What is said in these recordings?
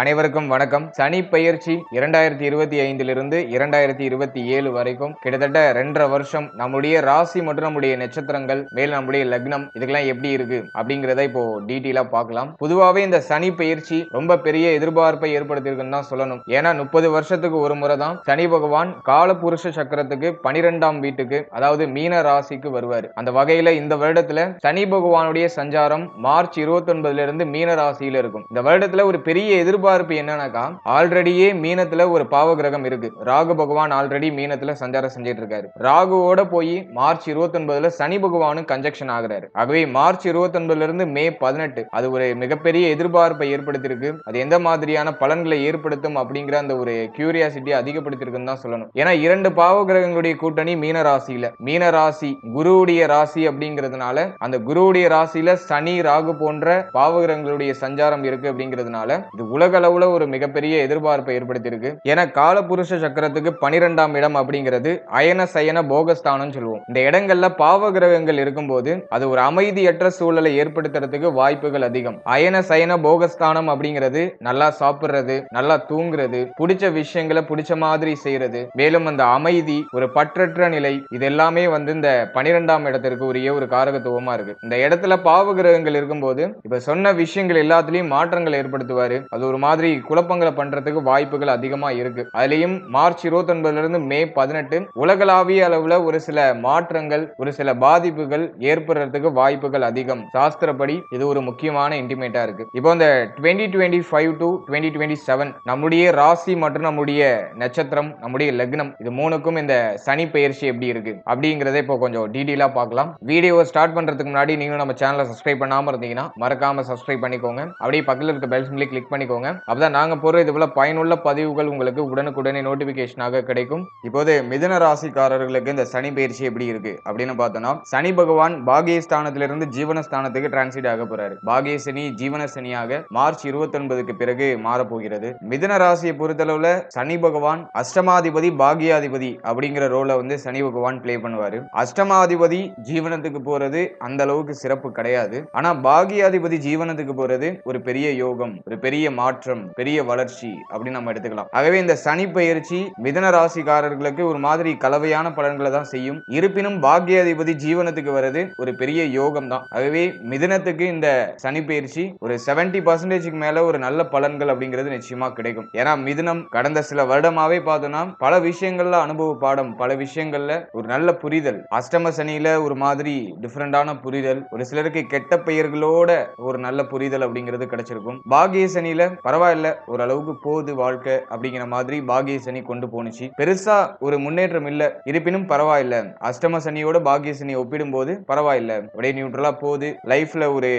அனைவருக்கும் வணக்கம். சனி பயிற்சி இரண்டாயிரத்தி இருபத்தி ஐந்திலிருந்து இரண்டாயிரத்தி இருபத்தி ஏழு வரைக்கும் கிட்டத்தட்ட ரெண்டரை வருஷம் நம்முடைய ராசி மற்றும் நம்முடைய நட்சத்திரங்கள் மேல் நம்முடைய லக்னம் இதுக்கெல்லாம் எப்படி இருக்கு அப்படிங்கிறத இப்போ டீட்டெயிலா பார்க்கலாம். பொதுவாகவே இந்த சனி பயிற்சி ரொம்ப பெரிய எதிர்பார்ப்பை ஏற்படுத்தியிருக்குன்னு தான் சொல்லணும். ஏன்னா முப்பது வருஷத்துக்கு ஒரு முறை தான் சனி பகவான் காலபுருஷ சக்கரத்துக்கு பனிரெண்டாம் வீட்டுக்கு அதாவது மீன ராசிக்கு வருவார். அந்த வகையில இந்த வருடத்துல சனி பகவானுடைய சஞ்சாரம் மார்ச் இருபத்தி ஒன்பதுல இருந்து மீன ராசியில இருக்கும். இந்த வருடத்துல ஒரு பெரிய எதிர்பார்ப்பு என்னன்னாக்கா ஆல்ரெடியே மீனத்துல ஒரு பாவ கிரகம் இருக்கு. ராகு பகவான் ஆல்ரெடி மீனத்துல சஞ்சாரம் செஞ்சிட்டு இருக்காரு. ராகுவோட போய் மார்ச் இருபத்தி ஒன்பதுல சனி பகவானும் கன்ஜெக்ஷன் ஆகுறாரு. ஆகவே மார்ச் இருபத்தி ஒன்பதுல இருந்து மே பதினெட்டு அது ஒரு மிகப்பெரிய எதிர்பார்ப்பை ஏற்படுத்தியிருக்கு. அது எந்த மாதிரியான பலன்களை ஏற்படுத்தும் அப்படிங்கிற அந்த ஒரு கியூரியாசிட்டியை அதிகப்படுத்திருக்குன்னு தான் சொல்லணும். ஏன்னா இரண்டு பாவ கிரகங்களுடைய கூட்டணி மீன ராசியில. மீன ராசி குருவுடைய ராசி அப்படிங்கிறதுனால அந்த குருவுடைய ராசியில சனி ராகு போன்ற பாவ கிரகங்களுடைய சஞ்சாரம் இருக்கு அப்படிங்கிறதுனால இது உலக அளவுல ஒரு மிகப்பெரிய எதிர்பார்ப்பை ஏற்படுத்தியிருக்கு. ஏன்னா காலபுருஷ சக்கரத்துக்கு பனிரெண்டாம் இடம் அப்படிங்கிறது அயன சயன போகஸ்தானம் சொல்லுவோம். இந்த இடங்கள்ல பாவ கிரகங்கள் இருக்கும்போது அது ஒரு அமைதியற்ற சூழலை ஏற்படுத்துறதுக்கு வாய்ப்புகள் அதிகம். அயன சயன போகஸ்தானம் அப்படிங்கிறது நல்லா சாப்பிடுறது நல்லா தூங்குறது பிடிச்ச விஷயங்களை பிடிச்ச மாதிரி செய்யறது மேலும் அந்த அமைதி ஒரு பற்றற்ற நிலை இது எல்லாமே வந்து இந்த பனிரெண்டாம் இடத்திற்கு உரிய ஒரு காரகத்துவமா இருக்கு. இந்த இடத்துல பாவ கிரகங்கள் இருக்கும்போது இப்ப சொன்ன விஷயங்கள் எல்லாத்துலயும் மாற்றங்களை ஏற்படுத்துவாரு. அது ஒரு மாதிரி குழப்பங்களை பண்றதுக்கு வாய்ப்புகள் அதிகமா இருக்கு. அதுலயும் மார்ச் இருபத்தி ஒன்பதுல இருந்து மே பதினெட்டு உலகளாவிய அளவுல ஒரு சில மாற்றங்கள் ஒரு சில பாதிப்புகள் ஏற்படுறதுக்கு வாய்ப்புகள் அதிகம். சாஸ்திரப்படி இது ஒரு முக்கியமான இன்டிமேட்டா இருக்கு. இப்போ இந்த twenty twenty five to twenty twenty seven நம்முடைய ராசி மற்றும் நம்முடைய நட்சத்திரம் நம்முடைய லக்னம் இது மூணுக்கும் இந்த சனி பயிற்சி எப்படி இருக்கு? அப்படிங்கறத இப்போ கொஞ்சம் டீட்டெயிலா பார்க்கலாம். வீடியோவை ஸ்டார்ட் பண்றதுக்கு முன்னாடி நீங்களும் நம்ம சேனலை சப்ஸ்கிரைப் பண்ணாம இருந்தீங்கன்னா மறக்காம சப்ஸ்கிரைப் பண்ணிக்கோங்க. அப்படியே பக்கத்தில் இருக்க பெல் சிம்லி கிளிக் பண்ணிக்கோங்க. அப்பதான் நாங்க போற இது போல பயனுள்ள பதிவுகள் உங்களுக்கு உடனுக்குடனே நோட்டிபிகேஷனாக கிடைக்கும். இப்போது மிதன ராசிக்காரர்களுக்கு இந்த சனி பயிற்சி எப்படி இருக்கு? அப்படின்னு பார்த்தோம்னா சனி பகவான் பாகியஸ்தானத்திலிருந்து ஜீவனஸ்தானத்துக்கு டிரான்சிட் ஆக போறாரு. பாகிய சனி ஜீவன சனியாக மார்ச் இருபத்தி ஒன்பதுக்கு பிறகு மாறப்போகிறது. மிதன ராசியை பொறுத்தளவுல சனி பகவான் அஷ்டமாதிபதி பாகியாதிபதி அப்படிங்கிற ரோலை வந்து சனி பகவான் பிளே பண்ணுவாரு. அஷ்டமாதிபதி ஜீவனத்துக்கு போறது அந்த அளவுக்கு சிறப்பு கிடையாது. ஆனா பாகியாதிபதி ஜீவனத்துக்கு போறது ஒரு பெரிய யோகம் ஒரு பெரிய மாற்றம் பெரிய வளர்ச்சி அப்படின்னு நம்ம எடுத்துக்கலாம். ஆகவே இந்த சனி பயிற்சி மிதன ராசிக்காரர்களுக்கு ஒரு மாதிரி கலவையான பலன்களை தான் செய்யும். இருப்பினும் பாக்யாதிபதி ஜீவனத்துக்கு வர்றது ஒரு பெரிய யோகம் தான். ஆகவே மிதனத்துக்கு இந்த சனி பயிற்சி ஒரு செவன்டி பர்சன்டேஜுக்கு மேல ஒரு நல்ல பலன்கள் அப்படிங்கிறது நிச்சயமா கிடைக்கும். ஏன்னா மிதனம் கடந்த சில வருடமாவே பார்த்தோம்னா பல விஷயங்கள்ல அனுபவ பாடம் பல விஷயங்கள்ல ஒரு நல்ல புரிதல். அஷ்டம சனியில ஒரு மாதிரி டிஃப்ரெண்டான புரிதல். ஒரு சிலருக்கு கெட்ட பெயர்களோட ஒரு நல்ல புரிதல் அப்படிங்கிறது கிடைச்சிருக்கும். பாகிய சனியில பரவாயில்ல ஓரளவுக்கு போகுது வாழ்க்கை அப்படிங்கிற மாதிரி பாகிய சனி கொண்டு போனுச்சு பெருசா ஒரு முன்னேற்றம் இல்ல இருப்பினும் பரவாயில்ல. அஷ்டம சனியோட பாகிய சனி ஒப்பிடும்போது பரவாயில்ல. அப்படியே நியூட்ரலா போகுது. லைஃப்ல ஒரு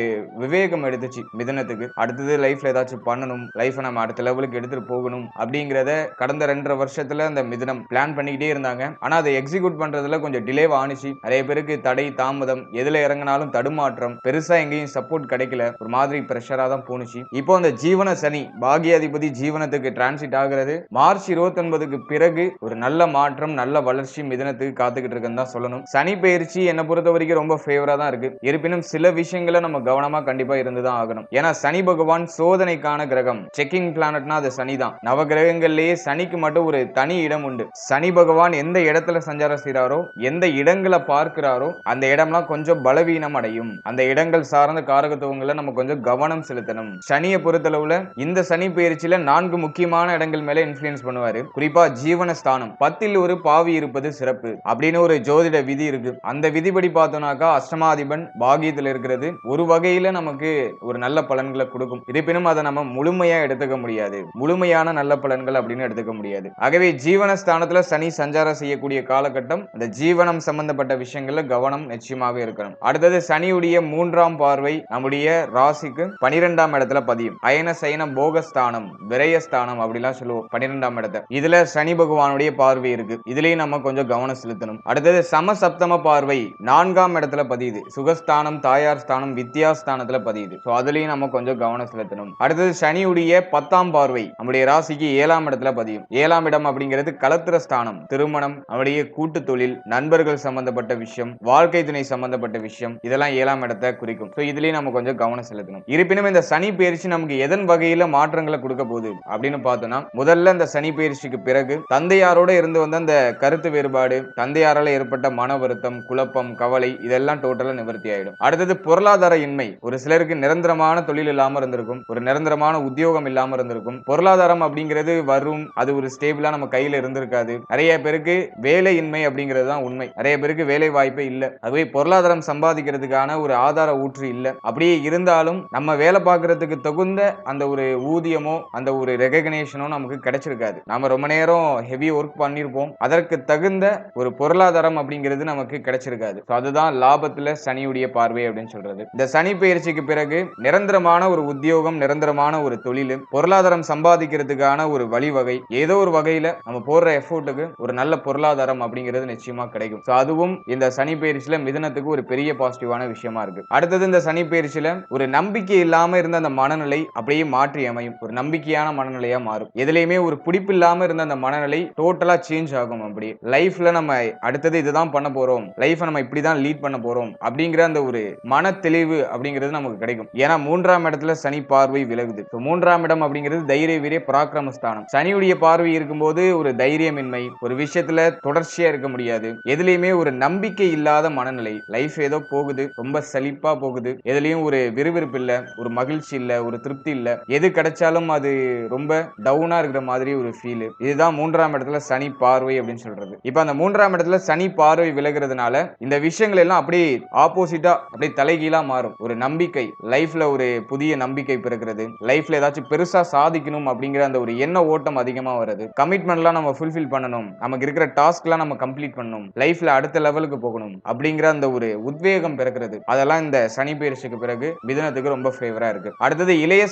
விவேகம் எடுத்துச்சு மிதனத்துக்கு. அடுத்தது லைஃப்ல ஏதாச்சும் பண்ணணும். லைஃபை நம்ம அடுத்த லெவலுக்கு எடுத்துட்டு போகணும் அப்படிங்கிறத கடந்த ரெண்டரை வருஷத்துல அந்த மிதனம் பிளான் பண்ணிக்கிட்டே இருந்தாங்க. ஆனா அதை எக்ஸிக்யூட் பண்றதுல கொஞ்சம் டிலே ஆனிச்சு நிறைய பேருக்கு தடை தாமதம் எதுல இறங்கினாலும் தடுமாற்றம் பெருசா எங்கேயும் சப்போர்ட் கிடைக்கல. ஒரு மாதிரி ப்ரெஷரா தான் போணுச்சு. இப்போ அந்த ஜீவன சனி சனி பாகியாதிபதி ஜீவனத்துக்கு டிரான்சிட் ஆகிறது. மார்ச் இருபத்தி ஒன்பதுக்கு பிறகு ஒரு நல்ல மாற்றம் நல்ல வளர்ச்சி மிதனத்துக்கு காத்துக்கிட்டு இருக்குன்னு தான் சொல்லணும். சனி பயிற்சி என்னை பொறுத்த வரைக்கும் ரொம்ப ஃபேவரா தான் இருக்கு. இருப்பினும் சில விஷயங்களை நம்ம கவனமா கண்டிப்பா இருந்துதான் ஆகணும். ஏன்னா சனி பகவான் சோதனைக்கான கிரகம் செக்கிங் பிளானட்னா அது சனி தான். நவ கிரகங்கள்லயே சனிக்கு மட்டும் ஒரு தனி இடம் உண்டு. சனி பகவான் எந்த இடத்துல சஞ்சாரம் செய்றாரோ எந்த இடங்களை பார்க்கிறாரோ அந்த இடம்லாம் கொஞ்சம் பலவீனம் அடையும். அந்த இடங்கள் சார்ந்த காரகத்துவங்களை நம்ம கொஞ்சம் கவனம் செலுத்தணும். சனியை பொறுத்தளவுல இந்த சனி பயிற்சியில நான்கு முக்கியமான இடங்கள் மேல இன்ஃபுளுன்ஸ் பண்ணுவாரு. குறிப்பா ஜீவன ஸ்தானம் பத்தில் ஒரு பாவி இருப்பது சிறப்பு. அப்படின்னு ஒரு ஜோதிட விதி இருக்கு. அந்த விதிப்படி பார்த்தோம்னாக்கா அஷ்டமாதிபன் பாகியத்தில் இருக்கிறது. ஒரு வகையில நமக்கு ஒரு நல்ல பலன்களை கொடுக்கும். இருப்பினும் அதை நம்ம முழுமையா எடுத்துக்க முடியாது. முழுமையான நல்ல பலன்கள் அப்படின்னு எடுத்துக்க முடியாது. ஆகவே ஜீவன ஸ்தானத்துல சனி சஞ்சாரம் செய்யக்கூடிய காலகட்டம் அந்த ஜீவனம் சம்பந்தப்பட்ட விஷயங்கள்ல கவனம் நிச்சயமாக இருக்கணும். அடுத்தது சனியுடைய மூன்றாம் பார்வை நம்முடைய ராசிக்கு பனிரெண்டாம் இடத்துல பதியும். அயன சயன போகஸ்தானம் விரயஸ்தானம் அப்படிலாம் சொல்லுவோம் பன்னிரெண்டாம் இடத்தை. இதுல சனி பகவானுடைய பார்வை இருக்கு. இதுலயும் நம்ம கொஞ்சம் கவனம் செலுத்தணும். அடுத்தது சமசப்தம பார்வை நான்காம் இடத்துல பதியுது. சுகஸ்தானம் தாயார் ஸ்தானம் வித்யாஸ்தானத்துல பதியுது. சோ அதுலயும் நம்ம கொஞ்சம் கவனம் செலுத்தணும். அடுத்தது சனியுடைய பத்தாம் பார்வை நம்முடைய ராசிக்கு ஏழாம் இடத்துல பதியும். ஏழாம் இடம் அப்படிங்கிறது கலத்திர ஸ்தானம் திருமணம் நம்முடைய கூட்டு தொழில் நண்பர்கள் சம்பந்தப்பட்ட விஷயம் வாழ்க்கை துணை சம்பந்தப்பட்ட விஷயம் இதெல்லாம் ஏழாம் இடத்தை குறிக்கும். ஸோ இதுலயும் நம்ம கொஞ்சம் கவனம் செலுத்தணும். இருப்பினும் இந்த சனி பயிற்சி நமக்கு எதன் வகையில மாற்றங்களை கொடுக்க போகுது அப்படின்னு பார்த்தோம்னா முதல்ல இந்த சனி பயிற்சிக்கு பிறகு தந்தையாரோட இருந்து வந்த அந்த கருத்து வேறுபாடு தந்தையாரால ஏற்பட்ட மன வருத்தம் குழப்பம் கவலை இதெல்லாம் டோட்டலா நிவர்த்தி ஆயிடும். அடுத்தது பொருளாதார இன்மை. ஒரு சிலருக்கு நிரந்தரமான தொழில் இல்லாம இருந்திருக்கும் ஒரு நிரந்தரமான உத்தியோகம் இல்லாம இருந்திருக்கும். பொருளாதாரம் அப்படிங்கிறது வரும் அது ஒரு ஸ்டேபிளா நம்ம கையில இருந்திருக்காது. நிறைய பேருக்கு வேலை இன்மை அப்படிங்கிறது தான் உண்மை. நிறைய பேருக்கு வேலை வாய்ப்பே இல்லை. அதுவே பொருளாதாரம் சம்பாதிக்கிறதுக்கான ஒரு ஆதார ஊற்று இல்லை. அப்படியே இருந்தாலும் நம்ம வேலை பார்க்கறதுக்கு தகுந்த அந்த ஒரு ஊதியமோ அந்த ஒரு ரெகக்னேஷனோ நமக்கு கிடைச்சிருக்காது. நம்ம ரொம்ப நேரம் ஹெவி ஒர்க் பண்ணியிருப்போம் அதற்கு தகுந்த ஒரு பொருளாதாரம் அப்படிங்கிறது நமக்கு கிடைச்சிருக்காது. அதுதான் லாபத்துல சனியுடைய பார்வை அப்படின்னு சொல்றது. இந்த சனி பயிற்சிக்கு பிறகு நிரந்தரமான ஒரு உத்தியோகம் நிரந்தரமான ஒரு தொழில் பொருளாதாரம் சம்பாதிக்கிறதுக்கான ஒரு வழிவகை ஏதோ ஒரு வகையில நம்ம போடுற எஃபோர்ட்டுக்கு ஒரு நல்ல பொருளாதாரம் அப்படிங்கிறது நிச்சயமா கிடைக்கும். ஸோ அதுவும் இந்த சனி பயிற்சியில மிதனத்துக்கு ஒரு பெரிய பாசிட்டிவான விஷயமா இருக்கு. அடுத்தது இந்த சனி பயிற்சியில ஒரு நம்பிக்கை இல்லாம இருந்த அந்த மனநிலை அப்படியே மாற்றி அமையும். ஒரு நம்பிக்கையான மனநிலையா மாறும். எதுலையுமே ஒரு பிடிப்பு இல்லாம இருந்த அந்த மனநிலை டோட்டலா சேஞ்ச் ஆகும் அப்படி. லைஃப்ல நம்ம அடுத்தது இதுதான் பண்ண போறோம். லைஃப் நம்ம இப்படிதான் லீட் பண்ண போறோம் அப்படிங்கிற அந்த ஒரு மன தெளிவு அப்படிங்கிறது நமக்கு கிடைக்கும். ஏன்னா மூன்றாம் இடத்துல சனி பார்வை விலகுது. மூன்றாம் இடம் அப்படிங்கிறது தைரிய வீரிய பராக்கிரம ஸ்தானம் சனியுடைய பார்வை இருக்கும்போது ஒரு தைரியமின்மை ஒரு விஷயத்துல தொடர்ச்சியா இருக்க முடியாது. எதுலையுமே ஒரு நம்பிக்கை இல்லாத மனநிலை. லைஃப் ஏதோ போகுது ரொம்ப சலிப்பா போகுது. எதுலயும் ஒரு விறுவிறுப்பு இல்ல ஒரு மகிழ்ச்சி இல்ல ஒரு திருப்தி இல்ல. எது கிடைச்சாலும் அது ரொம்ப டவுனா இருக்கிற மாதிரி ஒரு ஃபீல் இதுதான் மூன்றாம் இடத்துல சனி பார்வை அப்படின்னு சொல்றது. இப்ப அந்த மூன்றாம் இடத்துல சனி பார்வை விலகிறதுனால இந்த விஷயங்கள் எல்லாம் அப்படியே ஆப்போசிட்டா அப்படியே தலைகீழா மாறும். ஒரு நம்பிக்கை லைஃப்ல ஒரு புதிய நம்பிக்கை பிறக்கிறது. லைஃப்ல ஏதாச்சும் பெருசா சாதிக்கணும் அப்படிங்கிற அந்த ஒரு எண்ண ஓட்டம் அதிகமா வருது கமிட்மெண்ட்லாம் நம்ம ஃபுல்ஃபில் பண்ணணும். நமக்கு இருக்கிற டாஸ்க்லாம் நம்ம கம்ப்ளீட் பண்ணணும். லைஃப்ல அடுத்த லெவலுக்கு போகணும் அப்படிங்கிற அந்த ஒரு உத்வேகம் பிறக்கிறது. அதெல்லாம் இந்த சனி பயிற்சிக்கு பிறகு மிதனத்துக்கு ரொம்ப ஃபேவரா இருக்கு. அடுத்தது இளைய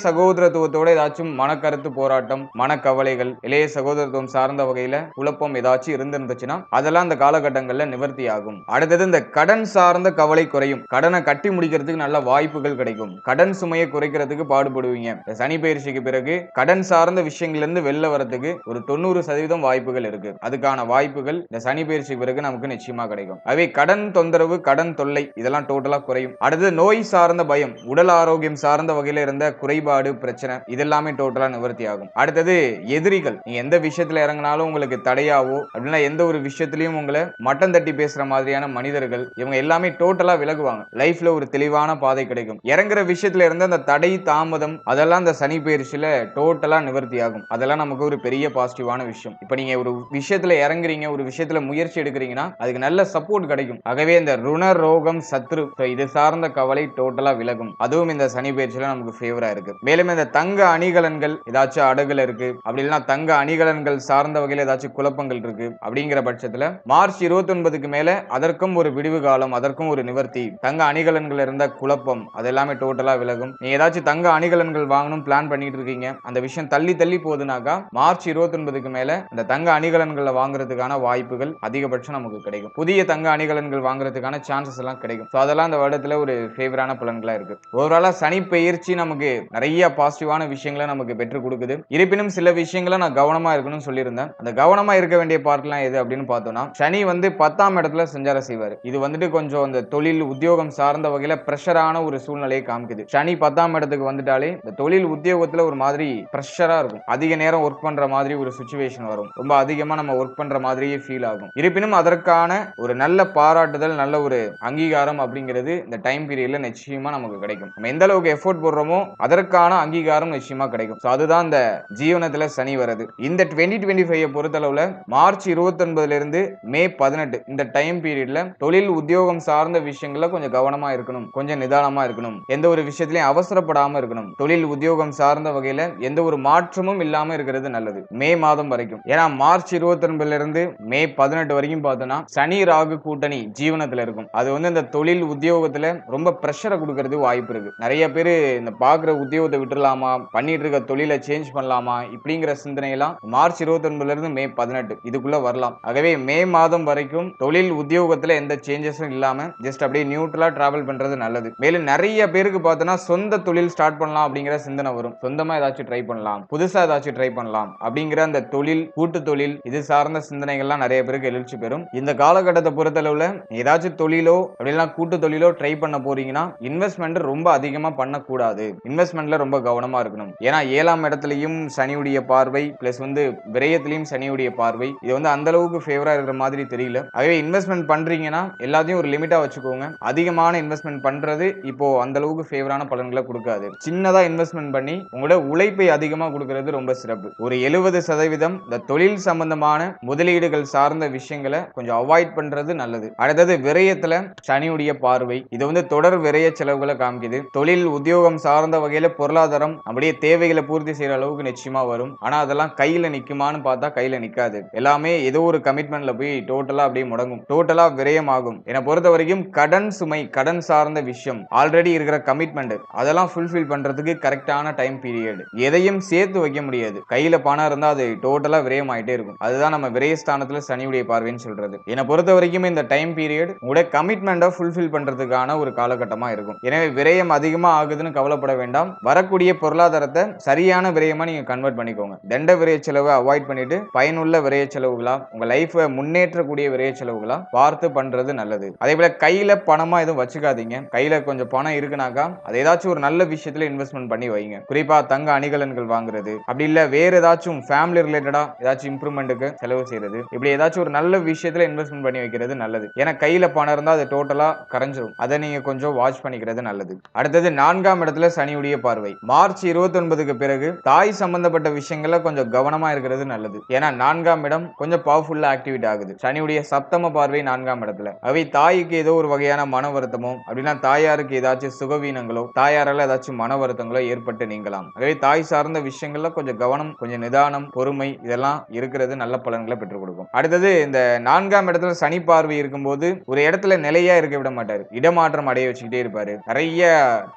சகோதரத்துவத்தோட ஏதாச்சும் மனக்கருத்து போராட்டம் மனக்கவலைகள் இளைய சகோதரத்துவம் சார்ந்த வகையில குழப்பம் ஏதாச்சும் இருந்திருந்துச்சுன்னா அதெல்லாம் அந்த காலகட்டங்கள்ல நிவர்த்தி ஆகும் அடுத்தது இந்த கடன் சார்ந்த கவலை குறையும். கடனை கட்டி முடிக்கிறதுக்கு நல்ல வாய்ப்புகள் கிடைக்கும். கடன் சுமையை குறைக்கிறதுக்கு பாடுபடுவீங்க. இந்த சனி பயிற்சிக்கு பிறகு கடன் சார்ந்த விஷயங்கள்ல இருந்து வெளில வரதுக்கு ஒரு தொண்ணூறு சதவீதம் வாய்ப்புகள் இருக்கு. அதுக்கான வாய்ப்புகள் இந்த சனி பயிற்சிக்கு பிறகு நமக்கு நிச்சயமா கிடைக்கும். அவை கடன் தொந்தரவு கடன் தொல்லை இதெல்லாம் டோட்டலா குறையும். அடுத்தது நோய் சார்ந்த பயம் உடல் ஆரோக்கியம் சார்ந்த வகையில இருந்த குறைபாடு பிரச்சனை இதெல்லாமே டோட்டலா நிவர்த்தி ஆகும் அடுத்தது எதிரிகள். நீங்க எந்த விஷயத்துல இறங்கினாலும் உங்களுக்கு தடையாவோ அப்படின்னா எந்த ஒரு விஷயத்திலையும் உங்களை மட்டம் தட்டி பேசுற மாதிரியான மனிதர்கள் இவங்க எல்லாமே டோட்டலா விலகுவாங்க. லைஃப்ல ஒரு தெளிவான பாதை கிடைக்கும். இறங்குற விஷயத்துல இருந்து அந்த தடை தாமதம் அதெல்லாம் அந்த சனி பயிற்சியில டோட்டலா நிவர்த்தி ஆகும் அதெல்லாம் நமக்கு ஒரு பெரிய பாசிட்டிவான விஷயம். இப்ப நீங்க ஒரு விஷயத்துல இறங்குறீங்க ஒரு விஷயத்துல முயற்சி எடுக்கிறீங்கன்னா அதுக்கு நல்ல சப்போர்ட் கிடைக்கும். ஆகவே இந்த ருண ரோகம் சத்ரு இது சார்ந்த கவலை டோட்டலா விலகும். அதுவும் இந்த சனி பயிற்சியில நமக்கு ஃபேவரா இருக்கு. மேலும் இந்த தங்க தங்க அணிகலன்கள் ஏதாச்சும் அடகுல இருக்கு. அப்படி இல்லைன்னா தங்க அணிகலன்கள் சார்ந்த வகையில் ஏதாச்சும் குழப்பங்கள் இருக்கு. அப்படிங்கிற பட்சத்துல மார்ச் இருபத்தி ஒன்பதுக்கு மேல அதற்கும் ஒரு விடிவு காலம் அதற்கும் ஒரு நிவர்த்தி. தங்க அணிகலன்கள் இருந்த குழப்பம் அது எல்லாமே டோட்டலா விலகும். நீ ஏதாச்சும் தங்க அணிகலன்கள் வாங்கணும் பிளான் பண்ணிட்டு இருக்கீங்க. அந்த விஷயம் தள்ளி தள்ளி போகுதுனாக்கா மார்ச் இருபத்தி ஒன்பதுக்கு மேல இந்த தங்க அணிகலன்களை வாங்குறதுக்கான வாய்ப்புகள் அதிகபட்சம் நமக்கு கிடைக்கும். புதிய தங்க அணிகலன்கள் வாங்குறதுக்கான சான்சஸ் எல்லாம் கிடைக்கும். ஸோ அதெல்லாம் அந்த வருடத்துல ஒரு ஃபேவரான பலன்களா இருக்கு. ஓவராலா சனி பயிற்சி நமக்கு நிறைய பாசிட்டிவான விஷயங்களை நமக்கு பெற்றுக் கொடுக்குது. இருப்பினும் சில விஷயங்களை நான் கவனமா இருக்கணும்னு சொல்லியிருந்தேன். அந்த கவனமா இருக்க வேண்டிய பார்ட்லாம் எது அப்படின்னு பார்த்தோம்னா சனி வந்து பத்தாம் இடத்துல சஞ்சாரம் செய்வார். இது வந்துட்டு கொஞ்சம் அந்த தொழில் உத்தியோகம் சார்ந்த வகையில பிரஷரான ஒரு சூழ்நிலையை காமிக்குது. சனி பத்தாம் இடத்துக்கு வந்துட்டாலே இந்த தொழில் உத்தியோகத்துல ஒரு மாதிரி ப்ரெஷரா இருக்கும். அதிக நேரம் ஒர்க் பண்ற மாதிரி ஒரு சுச்சுவேஷன் வரும். ரொம்ப அதிகமா நம்ம ஒர்க் பண்ற மாதிரியே ஃபீல் ஆகும். இருப்பினும் அதற்கான ஒரு நல்ல பாராட்டுதல் நல்ல ஒரு அங்கீகாரம் அப்படிங்கிறது இந்த டைம் பீரியட்ல நிச்சயமா நமக்கு கிடைக்கும். நம்ம எந்த அளவுக்கு எஃபோர்ட் போடுறோமோ அதற்கான அங்கீகாரம் நிச்சயமா கிடைக்கும். ஸோ அதுதான் இந்த ஜீவனத்துல சனி வருது இந்த டுவெண்ட்டி டுவெண்ட்டி ஃபைவ் பொறுத்தளவுல மார்ச் இருபத்தி ஒன்பதுல இருந்து மே பதினெட்டு இந்த டைம் பீரியட்ல தொழில் உத்தியோகம் சார்ந்த விஷயங்கள்ல கொஞ்சம் கவனமா இருக்கணும். கொஞ்சம் நிதானமா இருக்கணும். எந்த ஒரு விஷயத்திலையும் அவசரப்படாம இருக்கணும். தொழில் உத்தியோகம் சார்ந்த வகையில எந்த ஒரு மாற்றமும் இல்லாம இருக்கிறது நல்லது. மே மாதம் வரைக்கும். ஏன்னா மார்ச் இருபத்தி ஒன்பதுல இருந்து மே பதினெட்டு வரைக்கும் பார்த்தோம்னா சனி ராகு கூட்டணி ஜீவனத்துல இருக்கும். அது வந்து இந்த தொழில் உத்தியோகத்துல ரொம்ப ப்ரெஷரை கொடுக்கறது வாய்ப்பு இருக்கு. நிறைய பேர் இந்த பாக்குற உத்தியோகத்தை விட்டுலாமா பண்ணிட்டு இருக்க தொழிலை சேஞ்ச் பண்ணலாமா? இப்படிங்கிற சிந்தனை எல்லாம் மார்ச் இருபத்தி ஒன்பதுல இருந்து மே பதினெட்டு. இதுக்குள்ள வரலாம். ஆகவே மே மாதம் வரைக்கும் தொழில் உத்தியோகத்துல எந்த சேஞ்சஸும் இல்லாம ஜஸ்ட் அப்படியே நியூட்ரலா டிராவல் பண்றது நல்லது. மேலும் நிறைய பேருக்கு பார்த்தோன்னா சொந்த தொழில் ஸ்டார்ட் பண்ணலாம் அப்படிங்கிற சிந்தனை வரும். சொந்தமா ஏதாச்சும் ட்ரை பண்ணலாம். புதுசா ஏதாச்சும் ட்ரை பண்ணலாம் அப்படிங்கிற அந்த தொழில் கூட்டு தொழில் இது சார்ந்த சிந்தனைகள்லாம் நிறைய பேருக்கு எழுச்சி பெறும். இந்த காலகட்டத்தை பொறுத்தளவுல ஏதாச்சும் தொழிலோ அப்படின்னா கூட்டு தொழிலோ ட்ரை பண்ண போறீங்கன்னா இன்வெஸ்ட்மெண்ட் ரொம்ப அதிகமா பண்ணக்கூடாது. இன்வெஸ்ட்மெண்ட்ல ரொம்ப கவனமா இருக்கணும். ஏன்னா ஏழாம் இடத்துலயும் சனியுடைய பார்வை பிளஸ் வந்து விரயத்திலையும் சனியுடைய பார்வை. இது வந்து அந்த அளவுக்கு ஃபேவரா இருக்கிற மாதிரி தெரியல. ஆகவே இன்வெஸ்ட்மெண்ட் பண்றீங்கன்னா எல்லாத்தையும் ஒரு லிமிட்டா வச்சுக்கோங்க. அதிகமான இன்வெஸ்ட்மெண்ட் பண்றது இப்போ அந்த அளவுக்கு ஃபேவரான பலன்களை கொடுக்காது. சின்னதா இன்வெஸ்ட்மெண்ட் பண்ணி உங்களோட உழைப்பை அதிகமா கொடுக்கறது ரொம்ப சிறப்பு. ஒரு எழுபது சதவீதம் இந்த தொழில் சம்பந்தமான முதலீடுகள் சார்ந்த விஷயங்களை கொஞ்சம் அவாய்ட் பண்றது நல்லது. அடுத்தது விரயத்துல சனியுடைய பார்வை. இது வந்து தொடர் விரய செலவுகளை காமிக்குது. தொழில் உத்தியோகம் சார்ந்த வகையில பொருளாதாரம் அப்படியே தேவைகளை பூர்த்தி செய்கிற அளவுக்கு நிச்சயமாக வரும். ஆனால் அதெல்லாம் கையில் நிற்குமான்னு பார்த்தா கையில் நிற்காது எல்லாமே ஏதோ ஒரு கமிட்மெண்ட்டில் போய் டோட்டலாக அப்படியே முடங்கும். டோட்டலாக விரயமாகும். என்னை பொறுத்த வரைக்கும் கடன் சுமை கடன் சார்ந்த விஷயம். ஆல்ரெடி இருக்கிற கமிட்மெண்ட் அதெல்லாம் ஃபுல்ஃபில் பண்ணுறதுக்கு கரெக்டான டைம் பீரியட் எதையும் சேர்த்து வைக்க முடியாது. கையில் பணம் இருந்தால் அது டோட்டலாக விரயம் ஆயிட்டே இருக்கும். அதுதான் நம்ம விரயஸ்தானத்தில் சனியுடைய பார்வைன்னு சொல்கிறது என்னை பொறுத்த வரைக்கும் இந்த டைம் பீரியட் உங்களுடைய கமிட்மெண்ட்டை ஃபுல்ஃபில் பண்ணுறதுக்கான ஒரு காலகட்டமாக இருக்கும். எனவே விரயம் அதிகமாக ஆகுதுன்னு கவலைப்பட வேண்டாம். வரக்கூடிய பொருள் பொருளாதாரத்தை சரியான விரயமா நீங்க கன்வெர்ட் பண்ணிக்கோங்க. தண்ட விரைய செலவை அவாய்ட் பண்ணிட்டு பயனுள்ள விரைய செலவுகளா உங்கள் லைஃப்பை முன்னேற்றக்கூடிய விரைய செலவுகளா பார்த்து பண்ணுறது நல்லது. அதே போல் கையில் பணமாக எதுவும் வச்சுக்காதீங்க. கையில் கொஞ்சம் பணம் இருக்குனாக்கா அதை ஏதாச்சும் ஒரு நல்ல விஷயத்தில் இன்வெஸ்ட்மெண்ட் பண்ணி வைங்க. குறிப்பாக தங்க அணிகலன்கள் வாங்குறது. அப்படி இல்லை வேறு ஏதாச்சும் ஃபேமிலி ரிலேட்டடாக ஏதாச்சும் இம்ப்ரூவ்மெண்ட்டுக்கு செலவு செய்கிறது இப்படி ஏதாச்சும் ஒரு நல்ல விஷயத்தில் இன்வெஸ்ட்மெண்ட் பண்ணி வைக்கிறது நல்லது. ஏன்னா கையில் பணம் இருந்தால் அது டோட்டலாக கரைஞ்சிரும். அதை நீங்கள் கொஞ்சம் வாட்ச் பண்ணிக்கிறது நல்லது. அடுத்தது நான்காம் இடத்துல சனியுடைய பார்வை. மார்ச் இருபத்தி ஒன்பதுக்கு பிறகு தாய் சம்பந்தப்பட்ட விஷயங்கள்ல கொஞ்சம் கவனமா இருக்கிறது நல்லது. ஏன்னா நான்காம் இடம் கொஞ்சம் பவர்ஃபுல்லா ஆக்டிவேட் ஆகுது. சனியுடைய சப்தம பார்வை நான்காம் இடத்துல. அவை தாய்க்கு ஏதோ ஒரு வகையான மன வருத்தமோ அப்படின்னா தாயாருக்கு ஏதாச்சும் சுகவீனங்களோ தாயாரால ஏதாச்சும் மன வருத்தங்களோ ஏற்பட்டு நீங்கலாம். ஆகவே தாய் சார்ந்த விஷயங்கள்ல கொஞ்சம் கவனம் கொஞ்சம் நிதானம் பொறுமை இதெல்லாம் இருக்கிறது நல்ல பலன்களை பெற்றுக் கொடுக்கும். அடுத்தது இந்த நான்காம் இடத்துல சனி பார்வை இருக்கும்போது ஒரு இடத்துல நிலையா இருக்க விட மாட்டார். இடமாற்றம் அடைய வச்சுக்கிட்டே இருப்பாரு. நிறைய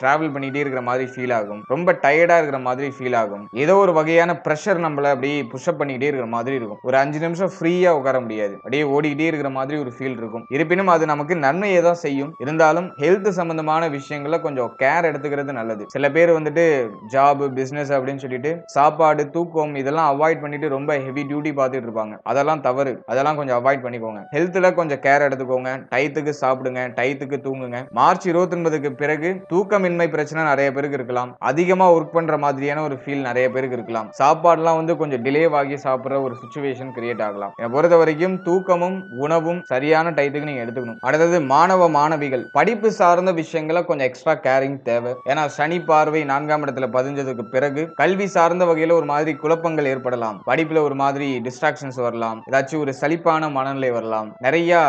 டிராவல் பண்ணிட்டே இருக்கிற மாதிரி ஃபீல் ஆகும். ரொம்ப டயர்டா இருக்கிற மாதிரி ஃபீல் ஆகும். ஏதோ ஒரு வகையான ப்ரெஷர் நம்மள அப்படியே புஷ்அப் பண்ணிக்கிட்டே இருக்கிற மாதிரி இருக்கும். ஒரு அஞ்சு நிமிஷம் ஃப்ரீயாக உட்கார முடியாது. அப்படியே ஓடிக்கிட்டே இருக்கிற மாதிரி ஒரு ஃபீல் இருக்கும். இருப்பினும் அது நமக்கு நன்மையை தான் செய்யும். இருந்தாலும் ஹெல்த் சம்பந்தமான விஷயங்களை கொஞ்சம் கேர் எடுத்துக்கிறது நல்லது. சில பேர் வந்துட்டு ஜாப் பிஸ்னஸ் அப்படின்னு சொல்லிட்டு சாப்பாடு தூக்கம் இதெல்லாம் அவாய்ட் பண்ணிட்டு ரொம்ப ஹெவி டியூட்டி பார்த்துட்டு இருப்பாங்க. அதெல்லாம் தவறு. அதெல்லாம் கொஞ்சம் அவாய்ட் பண்ணிக்கோங்க. ஹெல்த்தில் கொஞ்சம் கேர் எடுத்துக்கோங்க. டயத்துக்கு சாப்பிடுங்க. டயத்துக்கு தூங்குங்க. மார்ச் இருபத்தி ஒன்பதுக்கு பிறகு தூக்கமின்மை பிரச்சனை நிறைய பேருக்கு இருக்கலாம். அதிகமாக ஒர்க் ஒர்க் பண்ணுற மாதிரியான ஒரு ஃபீல் நிறைய பேருக்கு இருக்கலாம். சாப்பாடுலாம் வந்து கொஞ்சம் டிலே ஆகி சாப்பிட்ற ஒரு சுச்சுவேஷன் கிரியேட் ஆகலாம். என்னை பொறுத்த வரைக்கும் தூக்கமும் உணவும் சரியான டயத்துக்கு நீங்கள் எடுத்துக்கணும். அடுத்தது மாணவ மாணவிகள். படிப்பு சார்ந்த விஷயங்களை கொஞ்சம் எக்ஸ்ட்ரா கேரிங் தேவை. ஏன்னா சனி பார்வை நான்காம் இடத்துல பதிஞ்சதுக்கு பிறகு கல்வி சார்ந்த வகையில் ஒரு மாதிரி குழப்பங்கள் ஏற்படலாம். படிப்பில் ஒரு மாதிரி டிஸ்ட்ராக்ஷன்ஸ் வரலாம். ஏதாச்சும் ஒரு சலிப்பான மனநிலை வரலாம். நிறைய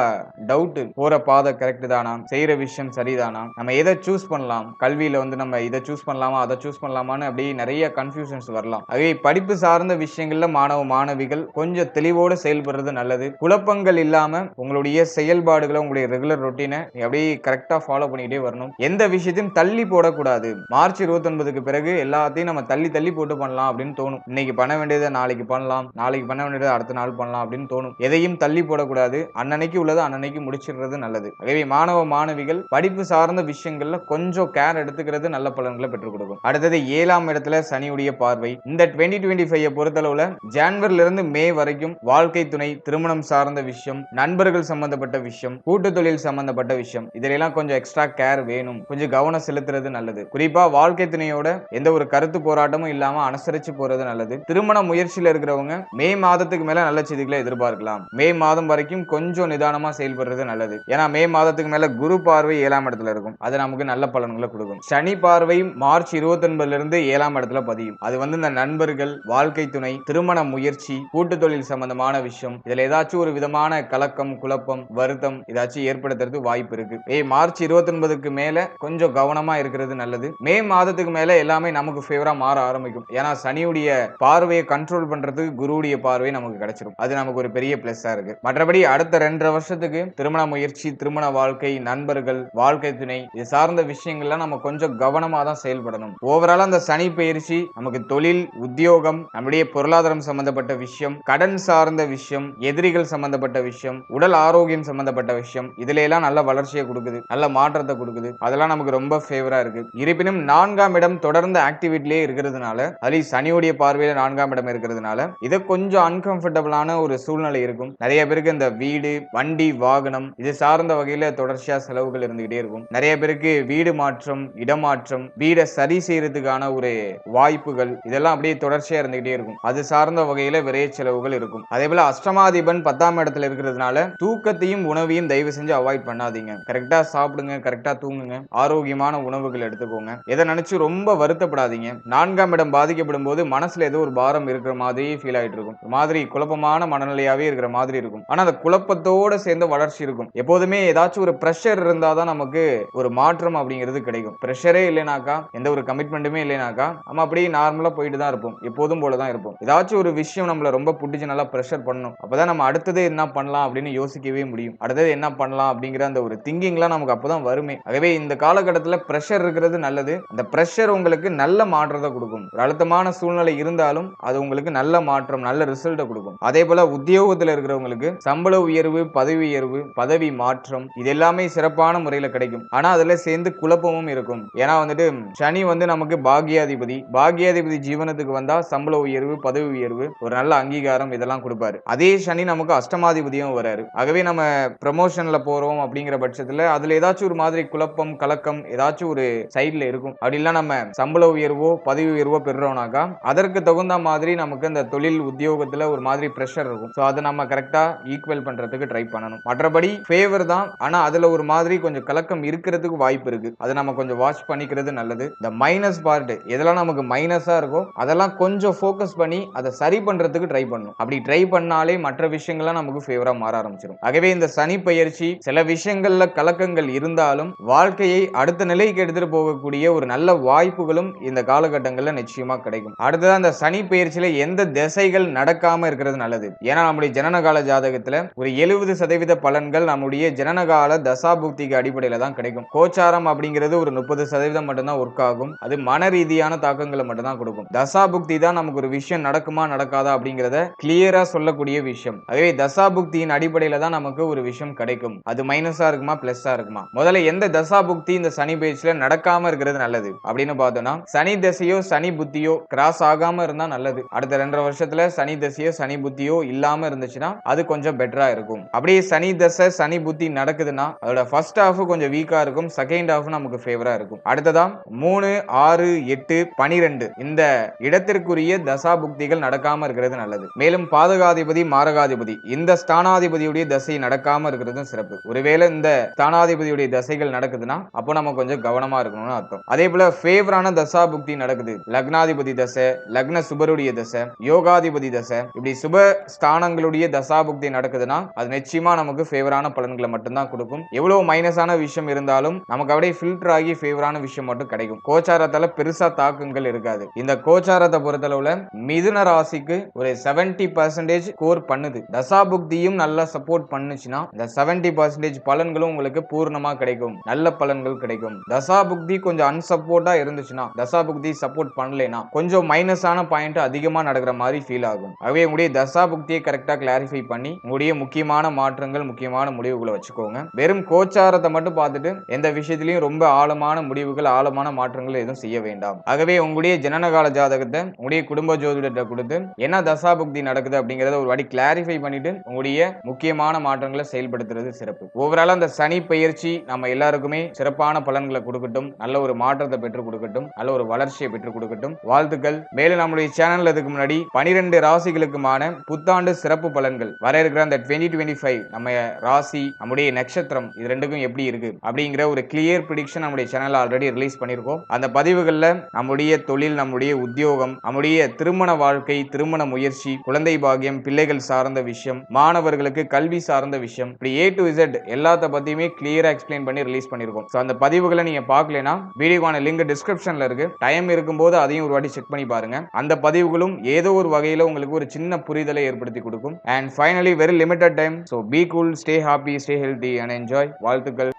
டவுட் போற பாதை கரெக்ட் தானா செய்யற விஷயம் சரிதானா நம்ம எதை சூஸ் பண்ணலாம்? கல்வியில வந்து நம்ம இதை சூஸ் பண்ணலாமா? அதை சூஸ் பண்ணலாமான்னு அப்படியே நிறைய கன்ஃபியூஷன்ஸ் வரலாம். ஆகவே படிப்பு சார்ந்த விஷயங்கள்ல மாணவ மாணவிகள் கொஞ்சம் தெளிவோடு செயல்படுறது நல்லது. குழப்பங்கள் இல்லாம உங்களுடைய செயல்பாடுகளை உங்களுடைய ரெகுலர் ரொட்டீனை அப்படியே கரெக்டா ஃபாலோ பண்ணிக்கிட்டே வரணும். எந்த விஷயத்தையும் தள்ளி போடக்கூடாது. மார்ச் இருபத்தொன்பதுக்கு பிறகு எல்லாத்தையும் நம்ம தள்ளி தள்ளி போட்டு பண்ணலாம் அப்படின்னு தோணும். இன்னைக்கு பண்ண வேண்டியதை நாளைக்கு பண்ணலாம். நாளைக்கு பண்ண வேண்டியதை அடுத்த நாள் பண்ணலாம் அப்படின்னு தோணும். எதையும் தள்ளி போடக்கூடாது. அன்னன்னைக்கு உள்ளதை அன்னன்னைக்கு முடிச்சிடுறது நல்லது. ஆகவே மாணவ மாணவிகள் படிப்பு சார்ந்த விஷயங்கள்ல கொஞ்சம் கேர் எடுத்துக்கிறது நல்ல பலன்களை பெற்றுக் கொடுக்கும். அடுத்தது ஏழாம் இடத்துல சனியுடைய பார்வை. இந்த டுவெண்ட்டி டுவெண்ட்டி ஃபைவ் பொறுத்தளவுல ஜான்வரில இருந்து மே வரைக்கும் வாழ்க்கை துணை திருமணம் சார்ந்த விஷயம் நண்பர்கள் சம்பந்தப்பட்ட விஷயம் கூட்டு தொழில் சம்பந்தப்பட்ட விஷயம். இதிலெல்லாம் கொஞ்சம் எக்ஸ்ட்ரா கேர் வேணும். கொஞ்சம் கவனம் செலுத்துறது நல்லது. குறிப்பா வாழ்க்கை துணையோட எந்த ஒரு கருத்து போராட்டமும் இல்லாம அனுசரிச்சு போறது நல்லது. திருமண முயற்சியில இருக்கிறவங்க மே மாதத்துக்கு மேல நல்ல செய்திகளை எதிர்பார்க்கலாம். மே மாதம் வரைக்கும் கொஞ்சம் நிதானமா செயல்படுறது நல்லது. ஏன்னா மே மாதத்துக்கு மேல குரு பார்வை ஏழாம் இடத்துல இருக்கும். அது நமக்கு நல்ல பலன்களை கொடுக்கும். சனி பார்வை மார்ச் இருபத்தி ஒன்பதுல இருந்து ஏழாம் இடத்துல பதியும். அது வந்து இந்த நண்பர்கள் வாழ்க்கை துணை திருமண முயற்சி கூட்டு தொழில் சம்பந்தமான விஷயம். இதுல ஏதாச்சும் ஒரு விதமான கலக்கம் குழப்பம் வருத்தம் ஏதாச்சும் ஏற்படுத்துறதுக்கு வாய்ப்பு இருக்கு. ஏ மார்ச் இருபத்தி ஒன்பதுக்கு மேல கொஞ்சம் கவனமா இருக்கிறது நல்லது. மே மாதத்துக்கு மேல எல்லாமே நமக்கு ஃபேவரா மாற ஆரம்பிக்கும். ஏன்னா சனியுடைய பார்வையை கண்ட்ரோல் பண்றதுக்கு குருவுடைய பார்வை நமக்கு கிடைச்சிடும் அது நமக்கு ஒரு பெரிய பிளஸ்ஸா இருக்கு. மற்றபடி அடுத்த ரெண்டரை வருஷத்துக்கு திருமண முயற்சி திருமண வாழ்க்கை நண்பர்கள் வாழ்க்கை துணை இது சார்ந்த விஷயங்கள்லாம் நம்ம கொஞ்சம் கவனமா தான் செயல்படணும் ஓவரால் அந்த சனி பயிற்சி நமக்கு தொழில் உத்தியோகம் நம்முடைய பொருளாதாரம் சம்பந்தப்பட்ட விஷயம் கடன் சார்ந்த விஷயம் எதிரிகள் சம்பந்தப்பட்ட விஷயம் உடல் ஆரோக்கியம் சம்பந்தப்பட்ட விஷயம் இதுல எல்லாம் நல்ல வளர்ச்சியை கொடுக்குது நல்ல மாற்றத்தை கொடுக்குது. அதெல்லாம் நமக்கு ரொம்ப ஃபேவரா இருக்கு. இருப்பினும் நான்காம் இடம் தொடர்ந்து ஆக்டிவிட்டிலே இருக்கிறதுனால அதுலயும் சனியுடைய பார்வையில நான்காம் இடம் இருக்கிறதுனால இது கொஞ்சம் அன்கம்ஃபர்டபுளான ஒரு சூழ்நிலை இருக்கும். நிறைய பேருக்கு இந்த வீடு வண்டி வாகனம் இது சார்ந்த வகையில தொடர்ச்சியா செலவுகள் இருந்துகிட்டே இருக்கும். நிறைய பேருக்கு வீடு மாற்றம் இடமாற்றம் வீடை சரி செய்யறதுக்கான தேவையான ஒரு வாய்ப்புகள் இதெல்லாம் அப்படியே தொடர்ச்சியா இருந்துகிட்டே இருக்கும். அது சார்ந்த வகையில விரைய செலவுகள் இருக்கும். அதே போல அஷ்டமாதிபன் பத்தாம் இடத்துல இருக்கிறதுனால தூக்கத்தையும் உணவையும் தயவு செஞ்சு அவாய்ட் பண்ணாதீங்க. கரெக்டா சாப்பிடுங்க கரெக்டா தூங்குங்க. ஆரோக்கியமான உணவுகள் எடுத்துக்கோங்க. எதை நினைச்சு ரொம்ப வருத்தப்படாதீங்க. நான்காம் இடம் பாதிக்கப்படும் போது மனசுல ஏதோ ஒரு பாரம் இருக்கிற மாதிரி ஃபீல் ஆயிட்டு இருக்கும். ஒரு மாதிரி குழப்பமான மனநிலையாவே இருக்கிற மாதிரி இருக்கும். ஆனா அந்த குழப்பத்தோட சேர்ந்த வளர்ச்சி இருக்கும். எப்போதுமே ஏதாச்சும் ஒரு ப்ரெஷர் இருந்தாதான் நமக்கு ஒரு மாற்றம் அப்படிங்கிறது கிடைக்கும். ப்ரெஷரே இல்லைனாக்கா எந்த ஒரு கமிட்மெண்ட்டுமே இல்லைனாக்கா நம்ம அப்படியே நார்மலா போயிட்டு தான் இருப்போம். எப்போதும் போல தான் இருப்போம். ஏதாச்சும் ஒரு விஷயம் நம்மள ரொம்ப பிடிச்சி நல்லா ப்ரெஷர் பண்ணணும் அப்போதான் நம்ம அடுத்தது என்ன பண்ணலாம் அப்படின்னு யோசிக்கவே முடியும். அடுத்தது என்ன பண்ணலாம் அப்படிங்கிற அந்த ஒரு திங்கிங்லாம் நமக்கு அப்போதான் வருமே. ஆகவே இந்த காலகட்டத்தில் ப்ரெஷர் இருக்கிறது நல்லது. அந்த ப்ரெஷர் உங்களுக்கு நல்ல மாற்றத்தை கொடுக்கும். ஒரு அழுத்தமான சூழ்நிலை இருந்தாலும் அது உங்களுக்கு நல்ல மாற்றம் நல்ல ரிசல்ட்டை கொடுக்கும். அதே போல உத்தியோகத்தில் இருக்கிறவங்களுக்கு சம்பள உயர்வு பதவி உயர்வு பதவி மாற்றம் இது எல்லாமே சிறப்பான முறையில் கிடைக்கும். ஆனால் அதில் சேர்ந்து குழப்பமும் இருக்கும். ஏன்னா வந்துட்டு சனி வந்து நமக்கு பாக்யாதிபதி. பாக்யாதிபதி ஜீவனத்துக்கு வந்தா சம்பள உயர்வு பதவி உயர்வு ஒரு நல்ல அங்கீகாரம் இதெல்லாம் கொடுப்பாரு. அதே சனி நமக்கு அஷ்டமாதிபதியும் வராரு. ஆகவே நம்ம ப்ரமோஷன்ல போறோம் அப்படிங்கிற பட்சத்துல அதுல ஏதாச்சும் ஒரு மாதிரி குழப்பம் கலக்கம் ஏதாச்சும் ஒரு சைட்ல இருக்கும். அப்படிலாம் நம்ம சம்பள உயர்வோ பதவி உயர்வோ பெறுறோம்னாக்கா அதற்கு தகுந்த மாதிரி நமக்கு அந்த தொழில் உத்தியோகத்துல ஒரு மாதிரி ப்ரெஷர் இருக்கும். ஸோ அதை நம்ம கரெக்டா ஈக்குவல் பண்றதுக்கு ட்ரை பண்ணணும். மற்றபடி ஃபேவர் தான். ஆனா அதுல ஒரு மாதிரி கொஞ்சம் கலக்கம் இருக்கிறதுக்கு வாய்ப்பு இருக்கு. அதை நம்ம கொஞ்சம் வாட்ச் பண்ணிக்கிறது நல்லது. இந்த மைனஸ் பார்ட் எதெல்லாம் நமக்கு மைனஸா இருக்கோ அதெல்லாம் கொஞ்சம் ஃபோக்கஸ் பண்ணி அதை சரி பண்றதுக்கு ட்ரை பண்ணும். அப்படி ட்ரை பண்ணாலே மற்ற விஷயங்கள்லாம் நமக்கு ஃபேவராக மாற ஆரம்பிச்சிடும் ஆகவே இந்த சனி பயிற்சி சில விஷயங்கள்ல கலக்கங்கள் இருந்தாலும் வாழ்க்கையை அடுத்த நிலைக்கு எடுத்துட்டு போகக்கூடிய ஒரு நல்ல வாய்ப்புகளும் இந்த காலகட்டங்களில் நிச்சயமா கிடைக்கும். அடுத்தது அந்த சனி பயிற்சியில எந்த திசைகள் நடக்காம இருக்கிறது நல்லது. ஏன்னா நம்முடைய ஜனனகால ஜாதகத்தில் ஒரு எழுபது சதவீத பலன்கள் நம்முடைய ஜனனகால தசாபுக்திக்கு அடிப்படையில் தான் கிடைக்கும். கோச்சாரம் அப்படிங்கிறது ஒரு முப்பது சதவீதம் மட்டும்தான் ஒர்க் ஆகும். அது மன ரீதியான தாக்கங்களை மட்டும்தான் கொடுக்கும். தசாபுக்தி தான் நமக்கு ஒரு விஷயம் நடக்குமா நடக்காதா அப்படிங்கிறத கிளியரா சொல்லக்கூடிய விஷயம். அதுவே தசாபுக்தியின் அடிப்படையில தான் நமக்கு ஒரு விஷயம் கிடைக்கும். அது மைனஸா இருக்குமா பிளஸ்ஸா இருக்குமா? முதல்ல எந்த தசா புக்தி இந்த சனி பேச்சுல நடக்காம இருக்கிறது நல்லது அப்படின்னு பார்த்தோம்னா சனி தசையோ சனி புத்தியோ கிராஸ் ஆகாம இருந்தா நல்லது. அடுத்த ரெண்டரை வருஷத்துல சனி தசையோ சனி புத்தியோ இல்லாம இருந்துச்சுன்னா அது கொஞ்சம் பெட்டரா இருக்கும். அப்படியே சனி தசை சனி புத்தி நடக்குதுன்னா அதோட ஃபர்ஸ்ட் ஹாஃப் கொஞ்சம் வீக்கா இருக்கும். செகண்ட் ஹாஃப் நமக்கு ஃபேவரா இருக்கும். அடுத்ததா மூணு ஆறு எட்டு பனிரெண்டு. இந்த இடத்திற்குரிய தசாபுக்திகள் நடக்காம இருக்கிறது நல்லது. மேலும் பாதகாதிபதி மாரகாதிபதி. இந்த ஸ்தானாதிபதியுடைய தசை நடக்காம இருக்கிறதும் சிறப்பு. ஒருவேளை இந்த ஸ்தானாதிபதியுடைய தசைகள் நடக்குதுன்னா அப்போ நம்ம கொஞ்சம் கவனமா இருக்கணும்னு அர்த்தம். அதே போல ஃபேவரான தசாபுக்தி நடக்குது. லக்னாதிபதி தசை லக்ன சுபருடைய தசை யோகாதிபதி தசை. இப்படி சுப ஸ்தானங்களுடைய தசாபுக்தி நடக்குதுன்னா அது நிச்சயமா நமக்கு ஃபேவரான பலன்களை மட்டும்தான் கொடுக்கும். எவ்வளவு மைனஸான விஷயம் இருந்தாலும் நமக்கு அப்படியே ஃபில்டர் ஆகி ஃபேவரான விஷயம் மட்டும் கிடைக்கும். கோச்சாரத்தால பெருசு தாக்கங்கள் இருக்காது. இந்த கோச்சாரத்தை பொறுத்தளவுல மிதுன ராசிக்கு ஒரு செவன்டி பர்சன்டேஜ் கோர் பண்ணுது. தசாபுக்தியும் நல்லா சப்போர்ட் பண்ணுச்சுன்னா இந்த செவன்டி பர்சன்டேஜ் பலன்களும் உங்களுக்கு பூர்ணமா கிடைக்கும். நல்ல பலன்கள் கிடைக்கும். தசாபுக்தி கொஞ்சம் அன்சப்போர்ட்டா இருந்துச்சுன்னா தசாபுக்தி சப்போர்ட் பண்ணலைன்னா கொஞ்சம் மைனஸான பாயிண்ட் அதிகமா நடக்கிற மாதிரி ஃபீல் ஆகும். ஆகவே உங்களுடைய தசாபுக்தியை கரெக்டா கிளாரிஃபை பண்ணி உங்களுடைய முக்கியமான மாற்றங்கள் முக்கியமான முடிவுகளை வச்சுக்கோங்க. வெறும் கோச்சாரத்தை மட்டும் பார்த்துட்டு எந்த விஷயத்திலையும் ரொம்ப ஆழமான முடிவுகள் ஆழமான மாற்றங்கள் எதுவும் செய்ய வேண்டாம். ஆகவே உங்களுடைய ஜனனகால ஜாதகத்தை உங்களுடைய குடும்ப ஜோதிடத்தை கொடுத்து என்ன தசாபுக்தி நடக்குது அப்படிங்கறத ஒரு வாட்டி கிளாரிஃபை பண்ணிட்டு உங்களுடைய முக்கியமான மாற்றங்களை செயல்படுத்துறது சிறப்பு. ஓவரால் அந்த சனி பயிற்சி நம்ம எல்லாருக்குமே சிறப்பான பலன்களை கொடுக்கட்டும் நல்ல ஒரு மாற்றத்தை பெற்றுக் கொடுக்கட்டும் நல்ல ஒரு வளர்ச்சியை பெற்றுக் கொடுக்கட்டும். வாழ்த்துக்கள். மேலும் நம்முடைய சேனல் இதுக்கு முன்னாடி பனிரெண்டு ராசிகளுக்குமான புத்தாண்டு சிறப்பு பலன்கள். வர இருக்கிற அந்த டுவெண்ட்டி டுவெண்ட்டி ஃபைவ் நம்ம ராசி நம்முடைய நட்சத்திரம் இது ரெண்டுக்கும் எப்படி இருக்கு அப்படிங்கிற ஒரு கிளியர் ப்ரிடிக்ஷன் நம்முடைய சேனல் ஆல்ரெடி ரிலீஸ் பண்ணியிருக்கோம். அந்த பதிவுகளில் நம்முடைய தொழில் நம்முடைய உத்தியோகம் நம்முடைய திருமண வாழ்க்கை திருமண முயற்சி குழந்தை பாக்கியம் பிள்ளைகள் சார்ந்த விஷயம் மாணவர்களுக்கு கல்வி சார்ந்த விஷயம் இப்படி ஏ டு இசட் எல்லாத்த பத்தியுமே கிளியரா எக்ஸ்பிளைன் பண்ணி ரிலீஸ் பண்ணியிருக்கோம் ஸோ அந்த பதிவுகளை நீங்க பார்க்கலனா வீடியோக்கான லிங்க் டிஸ்கிரிப்ஷன்ல இருக்கு. டைம் இருக்கும்போது அதையும் ஒரு வாட்டி செக் பண்ணி பாருங்க. அந்த பதிவுகளும் ஏதோ ஒரு வகையில உங்களுக்கு ஒரு சின்ன புரிதலை ஏற்படுத்தி கொடுக்கும். And finally very limited time so be cool stay happy stay healthy and enjoy வாழ்த்துக்கள்.